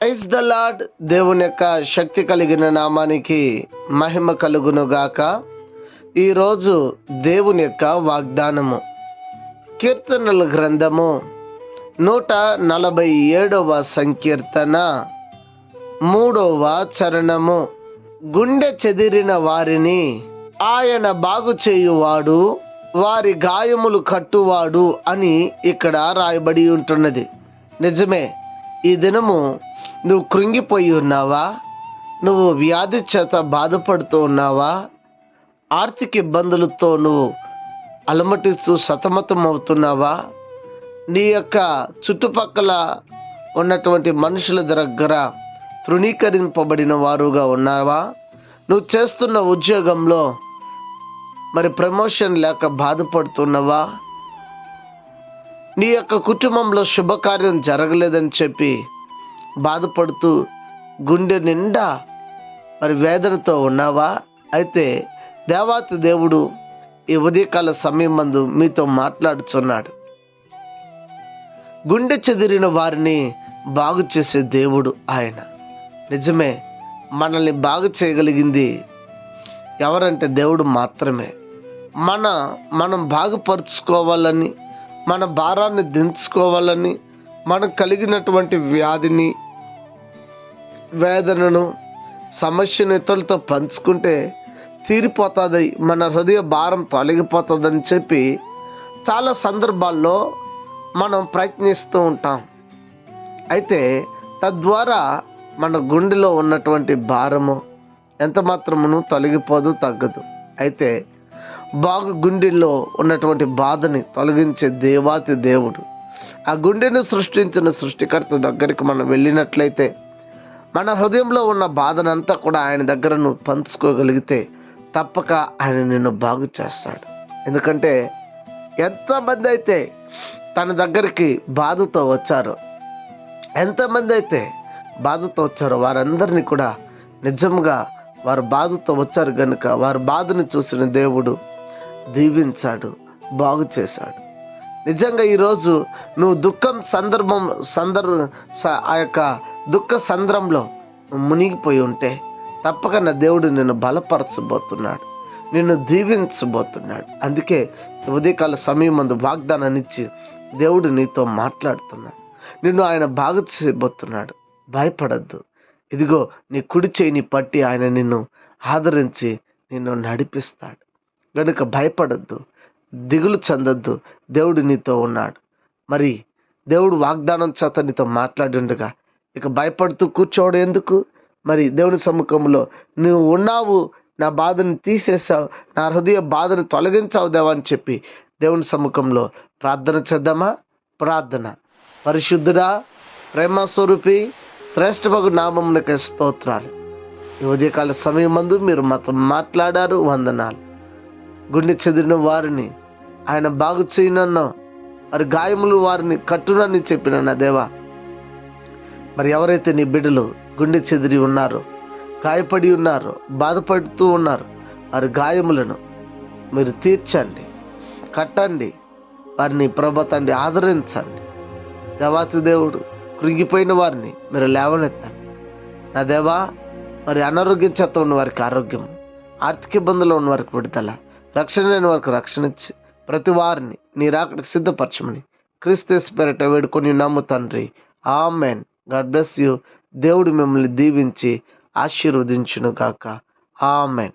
Praise the lord దేవుని యొక్క శక్తి కలిగిన నామానికి మహిమ కలుగును గాక ఈరోజు దేవుని యొక్క వాగ్దానము. కీర్తనల గ్రంథము నూట నలభై ఏడవ సంకీర్తన మూడవ చరణము. గుండె చెదిరిన వారిని ఆయన బాగు చేయువాడు వారి గాయములు కట్టువాడు అని ఇక్కడ రాయబడి ఉంటున్నది. నిజమే ఈ దినము నువ్వు కృంగిపోయి ఉన్నావా? నువ్వు వ్యాధి చేత బాధపడుతూ ఉన్నావా? ఆర్థిక ఇబ్బందులతో నువ్వు అలమటిస్తూ సతమతం అవుతున్నావా నీ యొక్క చుట్టుపక్కల ఉన్నటువంటి మనుషుల దగ్గర తృణీకరింపబడిన వారుగా ఉన్నావా? నువ్వు చేస్తున్న ఉద్యోగంలో మరి ప్రమోషన్ లేక బాధపడుతున్నావా? నీ యొక్క కుటుంబంలో శుభకార్యం జరగలేదని చెప్పి బాధపడుతూ గుండె నిండా మరి వేదనతో ఉన్నావా? అయితే దేవాతి దేవుడు ఈ ఉదయకాల సమయం మందు మీతో మాట్లాడుచున్నాడు. గుండె చెదిరిన వారిని బాగు చేసే దేవుడు ఆయన. నిజమే మనల్ని బాగు చేయగలిగింది ఎవరంటే దేవుడు మాత్రమే. మన మనం బాగుపరుచుకోవాలని మన భారాన్ని దించుకోవాలని మనకు కలిగినటువంటి వ్యాధిని వేదనను సమస్యను ఇతరులతో పంచుకుంటే తీరిపోతుంది మన హృదయ భారం తొలగిపోతుందని చెప్పి చాలా సందర్భాల్లో మనం ప్రయత్నిస్తూ ఉంటాం. అయితే తద్వారా మన గుండెలో ఉన్నటువంటి భారము ఎంత మాత్రమును తొలగిపోదు తగ్గదు. అయితే బాగు గుండెల్లో ఉన్నటువంటి బాధని తొలగించే దేవాతి దేవుడు. ఆ గుండెను సృష్టించిన సృష్టికర్త దగ్గరికి మనం వెళ్ళినట్లయితే మన హృదయంలో ఉన్న బాధనంతా కూడా ఆయన దగ్గర నువ్వు పంచుకోగలిగితే తప్పక ఆయన నిన్ను బాగు చేస్తాడు. ఎందుకంటే ఎంతమంది అయితే తన దగ్గరికి బాధతో వచ్చారో ఎంతమంది అయితే బాధతో వచ్చారో వారందరినీ కూడా నిజంగా వారు బాధతో వచ్చారు గనుక వారి బాధను చూసిన దేవుడు దీవించాడు బాగు చేశాడు. నిజంగా ఈరోజు నువ్వు దుఃఖం సందర్భం సందర్భ స- ఆ యొక్క దుఃఖ సంద్రంలో మునిగిపోయి ఉంటే తప్పక నా దేవుడు నిన్ను బలపరచబోతున్నాడు నిన్ను దీవించబోతున్నాడు. అందుకే ఉదయకాల సమయం మందు వాగ్దానాన్ని ఇచ్చి దేవుడు నీతో మాట్లాడుతున్నాడు. నిన్ను ఆయన బాగు చేయబోతున్నాడు. భయపడద్దు. ఇదిగో నీ కుడి చేయిని పట్టి ఆయన నిన్ను ఆదరించి నిన్ను నడిపిస్తాడు. గనుక భయపడద్దు. దిగులు చెందొద్దు. దేవుడు నీతో ఉన్నాడు. మరి దేవుడు వాగ్దానం చేత నీతో మాట్లాడుండగా ఇక భయపడుతూ కూర్చోవడం ఎందుకు? మరి దేవుని సముఖంలో నువ్వు ఉన్నావు నా బాధను తీసేసావు నా హృదయ బాధను తొలగించావు దేవా అని చెప్పి దేవుని సముఖంలో ప్రార్థన చేద్దామా? ప్రార్థన. పరిశుద్ధుడా ప్రేమ స్వరూపి శ్రేష్ఠభగు నామమునకు స్తోత్రాలు. ఈ ఉదయకాల సమయం మందు మీరు మాతో మాట్లాడారు వందనాలు. గుండె చెదిరిన వారిని ఆయన బాగు చేయనన్నో మరి గాయములు వారిని కట్టునని చెప్పిన నా దేవా మరి ఎవరైతే నీ బిడ్డలు గుండె చెదిరి ఉన్నారో గాయపడి ఉన్నారో బాధపడుతూ ఉన్నారు వారి గాయములను మీరు తీర్చండి కట్టండి వారిని ప్రభతండి ఆదరించండి. దేవాతి దేవుడు కృంగిపోయిన వారిని మీరు లేవనెత్తండి. నా దేవా మరి అనారోగ్యం చేత ఉన్న వారికి ఆరోగ్యం ఆర్థిక ఇబ్బందులు ఉన్న వారికి విడుదల రక్షణ లేని వారికి రక్షణ ఇచ్చి ప్రతి వారిని నీ రాకడికి సిద్ధపరచమని క్రీస్తు పేరట వేడుకొని నమ్ము తండ్రి. ఆమెన్. గాడ్ బ్లెస్ యూ దేవుడు మిమ్మల్ని దీవించి ఆశీర్వదించును గాక ఆమెన్